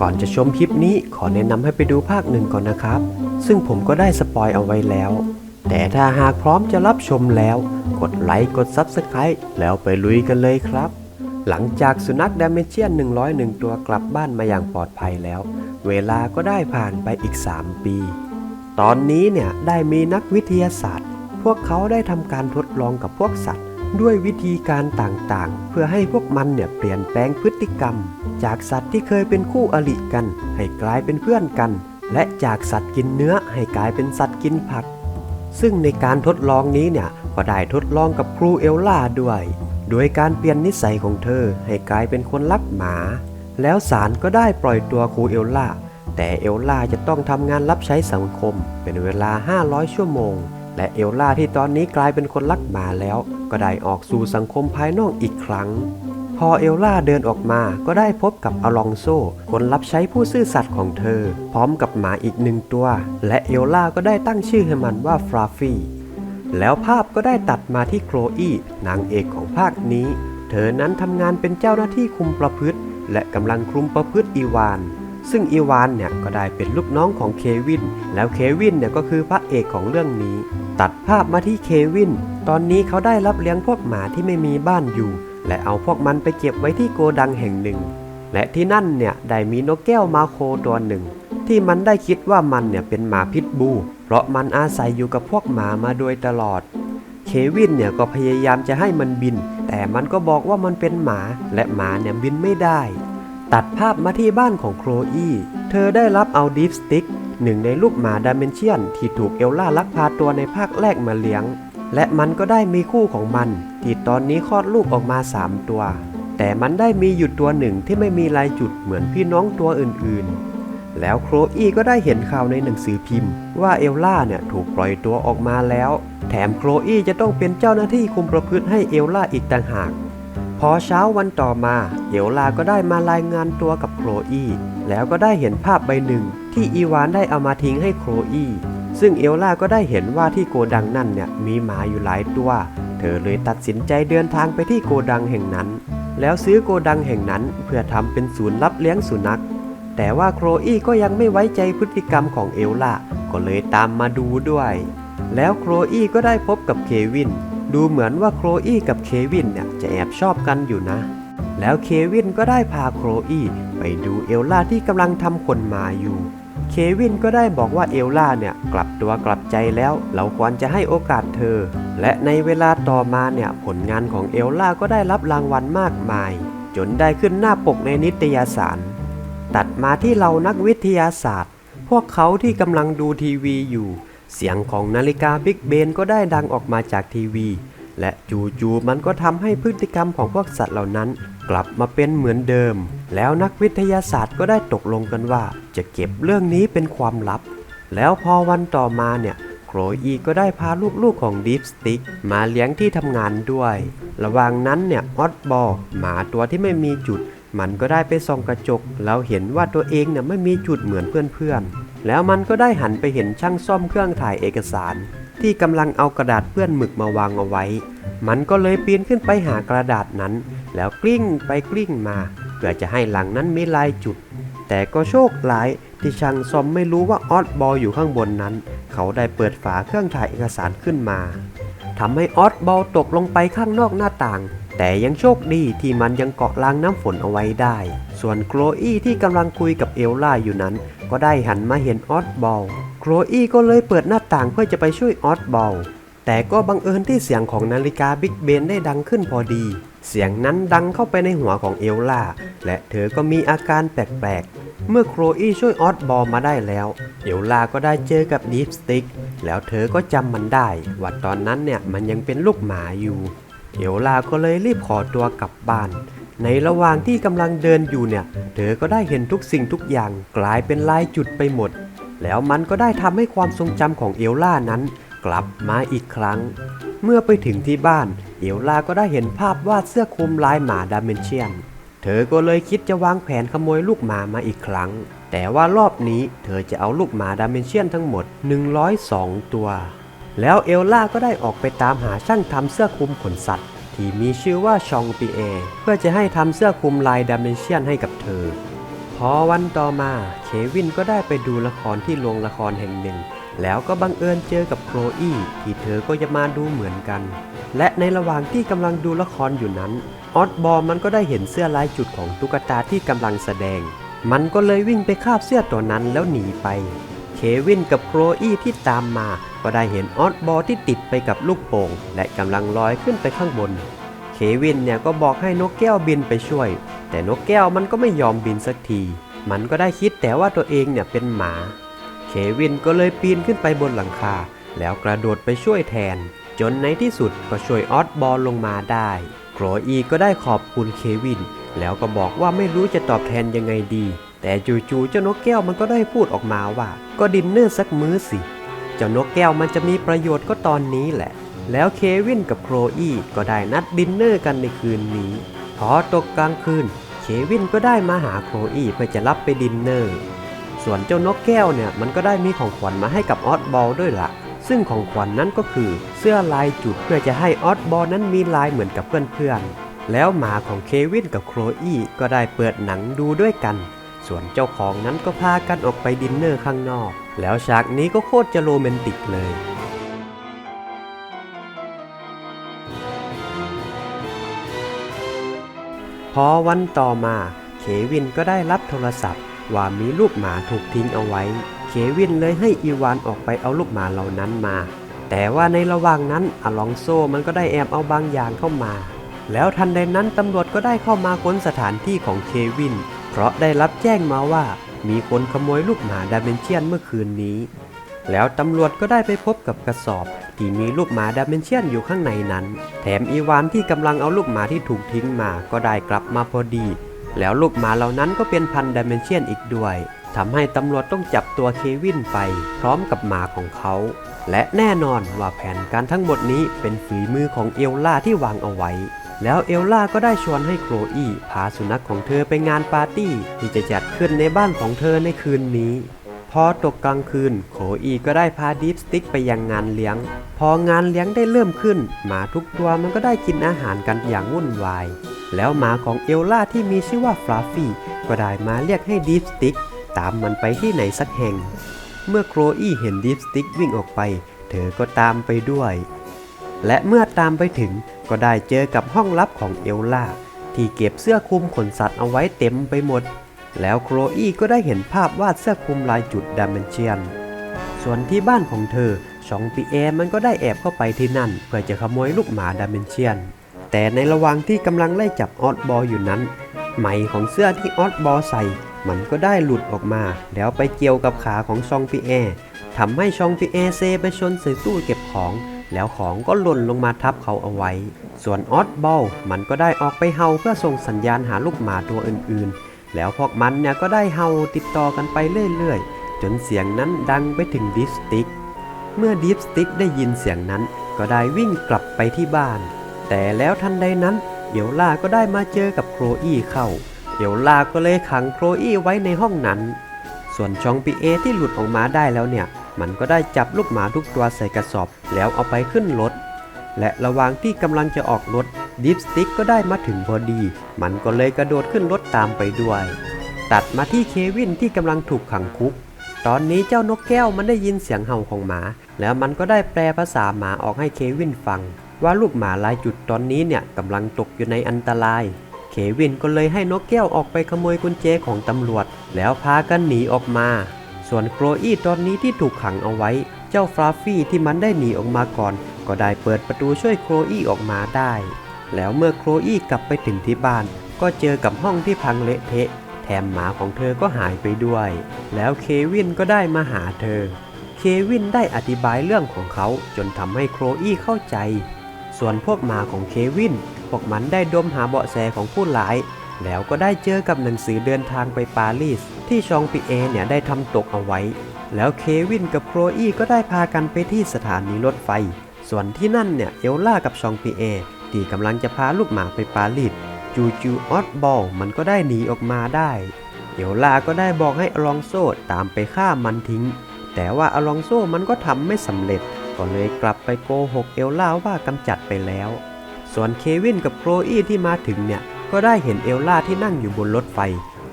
ก่อนจะชมคลิปนี้ขอแนะนำให้ไปดูภาคหนึ่งก่อนนะครับ ซึ่งผมก็ได้สปอยเอาไว้แล้ว แต่ถ้าหากพร้อมจะรับชมแล้ว กดไลค์กด Subscribe แล้วไปลุยกันเลยครับ หลังจากสุนัขดามเชียน101 ตัวกลับบ้านมาอย่างปลอดภัยแล้ว เวลาก็ได้ผ่านไปอีก 3 ปี ตอนนี้เนี่ยได้มีนักวิทยาศาสตร์ พวกเขาได้ทำการทดลองกับพวกสัตว์ ด้วยวิธีการต่างๆ เพื่อให้พวกมันเนี่ยเปลี่ยนแปลงพฤติกรรม จากสัตว์ที่เคยเป็นคู่อริกัน ให้กลายเป็นเพื่อนกัน และจากสัตว์กินเนื้อให้กลายเป็นสัตว์กินผัก ซึ่งในการทดลองนี้เนี่ยก็ได้ทดลองกับครูเอลล่าด้วย โดยการเปลี่ยนนิสัยของเธอให้กลายเป็นคนรักหมา แล้วศาลก็ได้ปล่อยตัวครูเอลล่าแต่เอลล่าจะต้องทำงานรับใช้สังคม เป็นเวลา 500 ชั่วโมง และเอลล่าที่ตอนนี้กลายเป็นคนรักหมาแล้ว ก็ได้ออกสู่สังคมภายนอกอีกครั้ง พอเอลล่าเดินออกมาก็ได้พบกับอลองโซ คนรับใช้ผู้ซื่อสัตย์ของเธอ พร้อมกับหมาอีกหนึ่งตัว และเอลล่าก็ได้ตั้งชื่อให้มันว่าฟราฟี่แล้วภาพก็ได้ตัดมาที่โคลอีนางเอกของภาคนี้ เธอนั้นทำงานเป็นเจ้าหน้าที่คุมประพฤติ และกำลังคุมประพฤติอีวาน ซึ่งอีวานเนี่ยก็ได้เป็นลูกน้องของเควิน แล้วเควินเนี่ยก็คือพระเอกของเรื่องนี้ตัดภาพมาที่เควิน ตอนนี้เขาได้รับเลี้ยงพวกหมาที่ไม่มีบ้านอยู่ และเอาพวกมันไปเก็บไว้ที่โกดังแห่งหนึ่ง และที่นั่นเนี่ยได้มีนกแก้วมาโคตัวหนึ่ง ที่มันได้คิดว่ามันเนี่ยเป็นหมาพิษบู เพราะมันอาศัยอยู่กับพวกหมามาโดยตลอด เควินเนี่ยก็พยายามจะให้มันบิน แต่มันก็บอกว่ามันเป็นหมา และหมาเนี่ยบินไม่ได้ ตัดภาพมาที่บ้านของโคลอีเธอได้รับเอาดีฟสติ๊ก หนึ่งในลูกหมาดามเมนเชียนที่ถูกเอลล่าลักพาตัวในภาคแรกมาเลี้ยง และมันก็ได้มีคู่ของมัน ที่ตอนนี้คลอดลูกออกมา 3 ตัว แต่มันได้มีอยู่ตัวหนึ่งที่ไม่มีลายจุดเหมือนพี่น้องตัวอื่นๆ แล้วโครอีก็ได้เห็นข่าวในหนังสือพิมพ์ ว่าเอลล่าเนี่ยถูกปล่อยตัวออกมาแล้ว แถมโครอีจะต้องเป็นเจ้าหน้าที่คุมประพฤติให้เอลล่าอีกต่างหาก พอเช้าวันต่อมาเอลลาก็ได้มารายงานตัวกับโครอี แล้วก็ได้เห็นภาพใบหนึ่ง ที่อีวานได้เอามาทิ้งให้โครอีซึ่งเอลล่าก็ได้เห็นว่าที่โกดังนั่นเนี่ยมีหมาอยู่หลายตัว เธอเลยตัดสินใจเดินทางไปที่โกดังแห่งนั้น แล้วซื้อโกดังแห่งนั้นเพื่อทำเป็นศูนย์รับเลี้ยงสุนัข แต่ว่าโครอีก็ยังไม่ไว้ใจพฤติกรรมของเอลล่าก็เลยตามมาดูด้วย แล้วโครอีก็ได้พบกับเควิน ดูเหมือนว่าโครอีกับเควินเนี่ยจะแอบชอบกันอยู่นะ แล้วเควินก็ได้พาโครอี ไปดูเอลล่าที่กำลังทำขนหมาอยู่ เควินก็ได้บอกว่าเอลล่าเนี่ยกลับตัวกลับใจแล้ว เราควรจะให้โอกาสเธอ และในเวลาต่อมาเนี่ยผลงานของเอลล่าก็ได้รับรางวัลมากมาย จนได้ขึ้นหน้าปกในนิตยสาร ตัดมาที่เรานักวิทยาศาสตร์ พวกเขาที่กำลังดูทีวีอยู่ เสียงของนาฬิกาบิ๊กเบนก็ได้ดังออกมาจากทีวีและจู่ๆมันก็ทำให้พฤติกรรมของพวกสัตว์เหล่านั้น กลับมาเป็นเหมือนเดิม แล้วนักวิทยาศาสตร์ก็ได้ตกลงกันว่า จะเก็บเรื่องนี้เป็นความลับ แล้วพอวันต่อมาเนี่ยโครอีก็ได้พาลูกๆของดีฟสติกมาเลี้ยงที่ทำงานด้วย ระหว่างนั้นเนี่ยออดบอลหมาตัวที่ไม่มีจุด มันก็ได้ไปส่องกระจก แล้วเห็นว่าตัวเองเนี่ยไม่มีจุดเหมือนเพื่อนๆ แล้วมันก็ได้หันไปเห็นช่างซ่อมเครื่องถ่ายเอกสาร ที่กำลังเอากระดาษเปื้อนหมึกมาวางเอาไว้ มันก็เลยปีนขึ้นไปหากระดาษนั้น แล้วกลิ้งไปกลิ้งมา เพื่อจะให้หลังนั้นมีลายจุด แต่ก็โชคร้ายที่ช่างซอมไม่รู้ว่าออดบอลอยู่ข้างบนนั้น เขาได้เปิดฝาเครื่องถ่ายเอกสารขึ้นมาทำให้ออดบอลตกลงไปข้างนอกหน้าต่าง แต่ยังโชคดีที่มันยังเกาะรางน้ำฝนเอาไว้ได้ ส่วนโคลอีที่กำลังคุยกับเอลล่าอยู่นั้น ก็ได้หันมาเห็นออดบอลโคลอีก็เลยเปิดหน้าต่างเพื่อจะไปช่วยออดบอลแต่ก็บังเอิญที่เสียงของนาฬิกาบิ๊กเบนได้ดังขึ้นพอดี เสียงนั้นดังเข้าไปในหัวของเอลล่า และเธอก็มีอาการแปลกๆ เมื่อโครอี้ช่วยออสบอลมาได้แล้ว เอลล่าก็ได้เจอกับดีฟสติกแล้วเธอก็จำมันได้ ว่าตอนนั้นเนี่ยมันยังเป็นลูกหมาอยู่ เอลล่าก็เลยรีบขอตัวกลับบ้าน ในระหว่างที่กำลังเดินอยู่เนี่ย เธอก็ได้เห็นทุกสิ่งทุกอย่างกลายเป็นลายจุดไปหมด แล้วมันก็ได้ทำให้ความทรงจำของเอลล่านั้น กลับมาอีกครั้ง เมื่อไปถึงที่บ้าน เอลล่าก็ได้เห็นภาพวาดเสื้อคลุมลายหมาดามเมนเชียน เธอก็เลยคิดจะวางแผนขโมยลูกหมามาอีกครั้ง แต่ว่ารอบนี้เธอจะเอาลูกหมาดามเมนเชียนทั้งหมด 102 ตัว แล้วเอลล่าก็ได้ออกไปตามหาช่างทำเสื้อคลุมขนสัตว์ ที่มีชื่อว่าชองปีเอ เพื่อจะให้ทำเสื้อคลุมลายดามเมนเชียนให้กับเธอ พอวันต่อมาเควินก็ได้ไปดูละครที่โรงละครแห่งหนึ่ง แล้วก็บังเอิญเจอกับโคลอี้ที่เธอก็จะมาดูเหมือนกัน และในระหว่างที่กำลังดูละครอยู่นั้น ออสบอมันก็ได้เห็นเสื้อลายจุดของตุ๊กตาที่กำลังแสดง มันก็เลยวิ่งไปคาบเสื้อตัวนั้นแล้วหนีไป เควินกับโคลอี้ที่ตามมา ก็ได้เห็นออสบอที่ติดไปกับลูกโป่ง และกำลังลอยขึ้นไปข้างบน เควินเนี่ยก็บอกให้นกแก้วบินไปช่วย แต่นกแก้วมันก็ไม่ยอมบินสักที มันก็ได้คิดแต่ว่าตัวเองเนี่ยเป็นหมา เควินก็เลยปีนขึ้นไปบนหลังคา แล้วกระโดดไปช่วยแทน จนในที่สุดก็ช่วยออสบอลลงมาได้โครอีก็ได้ขอบคุณเควิน แล้วก็บอกว่าไม่รู้จะตอบแทนยังไงดี แต่จู่ๆเจ้านกแก้วมันก็ได้พูดออกมาว่า ก็ดินเนอร์สักมื้อสิ เจ้านกแก้วมันจะมีประโยชน์ก็ตอนนี้แหละ แล้วเควินกับโครอีก็ได้นัดดินเนอร์กันในคืนนี้ พอตกกลางคืน เควินก็ได้มาหาโครอีเพื่อจะรับไปดินเนอร์ ส่วนเจ้านกแก้วเนี่ยมันก็ได้มีของขวัญมาให้กับออสบอลด้วยละ่ะ ซึ่งของขวัญนนั้นก็คือเสื้อลายจุดเพื่อจะให้ออสบอลนั้นมีลายเหมือนกับเพื่อนๆ แล้วหมาของเควินกับโครอี้ก็ได้เปิดหนังดูด้วยกัน ส่วนเจ้าของนั้นก็พากันออกไปดินเนอร์ข้างนอก แล้วฉากนี้ก็โคตรจะโรแมนติกเลยพอวันต่อมา เควินก็ได้รับโทรศัพท์ ว่ามีลูกหมาถูกทิ้งเอาไว้ เควินเลยให้อีวานออกไปเอาลูกหมาเหล่านั้นมา แต่ว่าในระหว่างนั้นอลองโซมันก็ได้แอบเอาบางอย่างเข้ามา แล้วทันใดนั้นตำรวจก็ได้เข้ามาค้นสถานที่ของเควิน เพราะได้รับแจ้งมาว่า มีคนขโมยลูกหมาดาเมนเชียนเมื่อคืนนี้ แล้วตำรวจก็ได้ไปพบกับกระสอบ ที่มีลูกหมาดาเมนเชียนอยู่ข้างในนั้น แถมอีวานที่กำลังเอาลูกหมาที่ถูกทิ้งมาก็ได้กลับมาพอดี แล้วลูกหมาเหล่านั้นก็เป็นพันดาเมนเชียนอีกด้วยทำให้ตำรวจต้องจับตัวเควินไป พร้อมกับหมาของเขา และแน่นอนว่าแผนการทั้งหมดนี้เป็นฝีมือของเอลล่าที่วางเอาไว้ แล้วเอลล่าก็ได้ชวนให้โคลอี้พาสุนัขของเธอไปงานปาร์ตี้ ที่จะจัดขึ้นในบ้านของเธอในคืนนี้ พอตกกลางคืน โคอีก็ได้พาดีฟสติ๊กไปยังงานเลี้ยง พองานเลี้ยงได้เริ่มขึ้น หมาทุกตัวมันก็ได้กินอาหารกันอย่างวุ่นวาย แล้วหมาของเอลล่าที่มีชื่อว่าฟลาฟี่ก็ได้มาเรียกให้ดีฟสติ๊กตามมันไปที่ไหนสักแห่ง เมื่อโครอี้เห็นดีฟสติ๊กวิ่งออกไป เธอก็ตามไปด้วย และเมื่อตามไปถึงก็ได้เจอกับห้องลับของเอลล่าที่เก็บเสื้อคลุมขนสัตว์เอาไว้เต็มไปหมด แล้วโครอี้ก็ได้เห็นภาพวาดเสื้อคลุมลายจุดดามเมนเชียน ส่วนที่บ้านของเธอชองปีแอมันก็ได้แอบเข้าไปที่นั่น เพื่อจะขโมยลูกหมาดามเมนเชียน แต่ในระหว่างที่กำลังไล่จับออสบอลอยู่นั้น ไหมของเสื้อที่ออสบอลใส่ มันก็ได้หลุดออกมา แล้วไปเกี่ยวกับขาของชองปีแอทำให้ชองปีแอเซไปชนใส่ตู้เก็บของ แล้วของก็หล่นลงมาทับเขาเอาไว้ ส่วนออสบอลมันก็ได้ออกไปเห่าเพื่อส่งสัญญาณหาลูกหมาตัวอื่นๆ แล้วพวกมันเนี่ยก็ได้เห่าติดต่อกันไปเรื่อยๆ จนเสียงนั้นดังไปถึงดิฟสติก เมื่อดิฟสติกได้ยินเสียงนั้นก็ได้วิ่งกลับไปที่บ้าน แต่แล้วทันใดนั้น เอลล่าก็ได้มาเจอกับโครอี้เข้า เอลล่าก็เลยขังโครอี้ไว้ในห้องนั้น ส่วนชองปีเอที่หลุดออกมาได้แล้วเนี่ย มันก็ได้จับลูกหมาทุกตัวใส่กระสอบ แล้วเอาไปขึ้นรถ และระหว่างที่กำลังจะออกรถดิฟสติกก็ได้มาถึงพอดี มันก็เลยกระโดดขึ้นรถตามไปด้วย ตัดมาที่เควินที่กำลังถูกขังคุก ตอนนี้เจ้านกแก้วมันได้ยินเสียงเห่าของหมา แล้วมันก็ได้แปลภาษาหมาออกให้เควินฟัง ว่าลูกหมาลายจุดตอนนี้เนี่ยกำลังตกอยู่ในอันตราย เควินก็เลยให้นกแก้วออกไปขโมยกุญแจของตำรวจ แล้วพากันหนีออกมา ส่วนโครอี้ตอนนี้ที่ถูกขังเอาไว้ เจ้าฟราฟี่ที่มันได้หนีออกมาก่อน ก็ได้เปิดประตูช่วยโครอี้ออกมาได้ แล้วเมื่อโครอี้กลับไปถึงที่บ้าน ก็เจอกับห้องที่พังเละเทะ แถมหมาของเธอก็หายไปด้วย แล้วเควินก็ได้มาหาเธอ เควินได้อธิบายเรื่องของเขาจนทำให้โครอี้เข้าใจ ส่วนพวกหมาของเควิน พวกมันได้ดมหาเบาะแสของผู้ร้าย แล้วก็ได้เจอกับหนังสือเดินทางไปปารีส ที่ชองปีเอเนี่ยได้ทำตกเอาไว้ แล้วเควินกับโครอี้ก็ได้พากันไปที่สถานีรถไฟ ส่วนที่นั่นเนี่ยเอลล่ากับชองปีเอที่กำลังจะพาลูกหมาไปปารีสจูจูออสบอลมันก็ได้หนีออกมาได้ เอลล่าก็ได้บอกให้อลองโซตามไปฆ่ามันทิ้ง แต่ว่าอลองโซมันก็ทำไม่สำเร็จ ก็เลยกลับไปโกหกเอลล่าว่ากำจัดไปแล้ว ส่วนเควินกับโคลอี้ที่มาถึงเนี่ย ก็ได้เห็นเอลล่าที่นั่งอยู่บนรถไฟ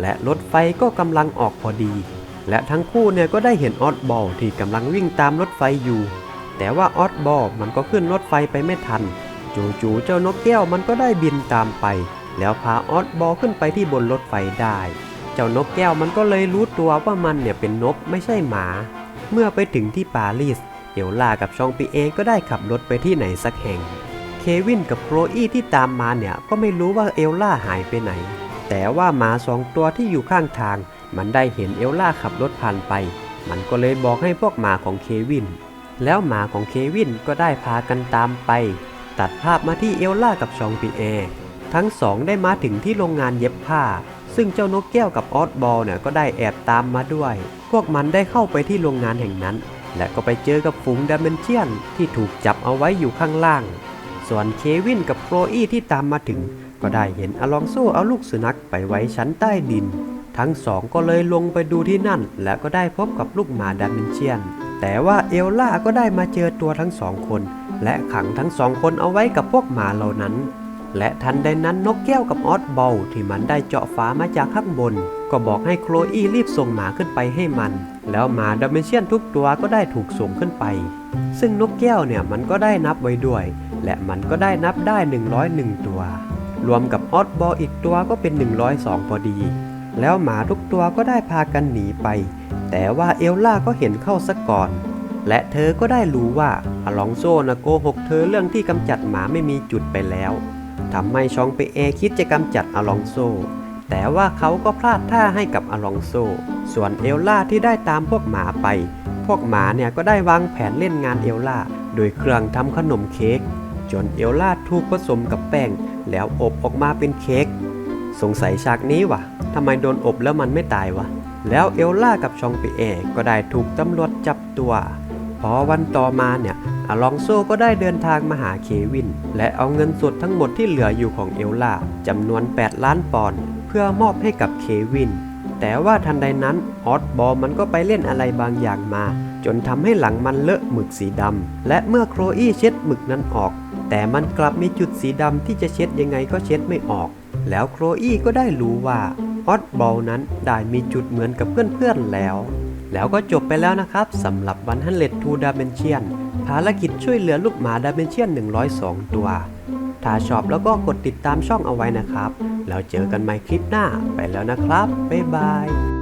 และรถไฟก็กำลังออกพอดี และทั้งคู่เนี่ยก็ได้เห็นออดบอลที่กำลังวิ่งตามรถไฟอยู่ แต่ว่าออดบอลมันก็ขึ้นรถไฟไปไม่ทัน จู่ๆเจ้านกแก้วมันก็ได้บินตามไป แล้วพาออดบอลขึ้นไปที่บนรถไฟได้ เจ้านกแก้วมันก็เลยรู้ตัวว่ามันเนี่ยเป็นนกไม่ใช่หมา เมื่อไปถึงที่ปารีส เอลล่ากับชองปีเองก็ได้ขับรถไปที่ไหนสักแห่ง เควินกับโคลอี้ที่ตามมาเนี่ยก็ไม่รู้ว่าเอลล่าหายไปไหน แต่ว่าหมาสองตัวที่อยู่ข้างทาง มันได้เห็นเอลล่าขับรถผ่านไป มันก็เลยบอกให้พวกหมาของเควิน แล้วหมาของเควินก็ได้พากันตามไป ตัดภาพมาที่เอลล่ากับชองปีเอทั้งสองได้มาถึงที่โรงงานเย็บผ้า ซึ่งเจ้านกแก้วกับออสบอลเนี่ยก็ได้แอบตามมาด้วย พวกมันได้เข้าไปที่โรงงานแห่งนั้น และก็ไปเจอกับฝูงดัมเมนเชียนที่ถูกจับเอาไว้อยู่ข้างล่าง ส่วนเควินกับโคลอี้ที่ตามมาถึง ก็ได้เห็นอลองโซเอาลูกสุนัขไปไว้ชั้นใต้ดิน ทั้งสองก็เลยลงไปดูที่นั่น และก็ได้พบกับลูกหมาดัมเมนเชียน แต่ว่าเอลล่าก็ได้มาเจอตัวทั้งสองคน และขังทั้งสองคนเอาไว้กับพวกหมาเหล่านั้น และทันใดนั้นนกแก้วกับออสบอลที่มันได้เจาะฝามาจากข้างบน ก็บอกให้โคลอี้รีบส่งหมาขึ้นไปให้มัน แล้วหมาดัมเมเชียนทุกตัวก็ได้ถูกส่งขึ้นไป ซึ่งนกแก้วเนี่ยมันก็ได้นับไว้ด้วย และมันก็ได้นับได้ 101 ตัว รวมกับออสบอลอีกตัวก็เป็น 102 พอดี แล้วหมาทุกตัวก็ได้พากันหนีไป แต่ว่าเอลล่าก็เห็นเข้าซะก่อนและเธอก็ได้รู้ว่าอลองโซนะโกหกเธอเรื่องที่กำจัดหมาไม่มีจุดไปแล้ว ทำให้ชองเปเอคิดจะกำจัดอลองโซ แต่ว่าเขาก็พลาดท่าให้กับอลองโซ ส่วนเอลล่าที่ได้ตามพวกหมาไป พวกหมาเนี่ยก็ได้วางแผนเล่นงานเอลล่า โดยเครื่องทำขนมเค้กจนเอลล่าถูกผสมกับแป้ง แล้วอบออกมาเป็นเค้กสงสัยฉากนี้วะทำไมโดนอบแล้วมันไม่ตายวะ แล้วเอลล่ากับชองปีเอก็ได้ถูกตำรวจจับตัว พอวันต่อมาเนี่ย อลองโซก็ได้เดินทางมาหาเควิน และเอาเงินสดทั้งหมดที่เหลืออยู่ของเอลล่าจำนวน 8 ล้านปอนด์เพื่อมอบให้กับเควิน แต่ว่าทันใดนั้นออสบอลมันก็ไปเล่นอะไรบางอย่างมา จนทำให้หลังมันเลอะหมึกสีดำและเมื่อโครอี้เช็ดหมึกนั้นออก แต่มันกลับมีจุดสีดำที่จะเช็ดยังไงก็เช็ดไม่ออก แล้วโครอี้ก็ได้รู้ว่าออสบอลนั้นได้มีจุดเหมือนกับเพื่อนๆแล้ว แล้วก็จบไปแล้วนะครับสำหรับวันฮันเลตทูดาเมนเชียน ภารกิจช่วยเหลือลูกหมาดาเมนเชียน 102 ตัว ถ้าชอบแล้วก็กดติดตามช่องเอาไว้นะครับ แล้วเจอกันใหม่คลิปหน้าไปแล้วนะครับ บ๊ายบาย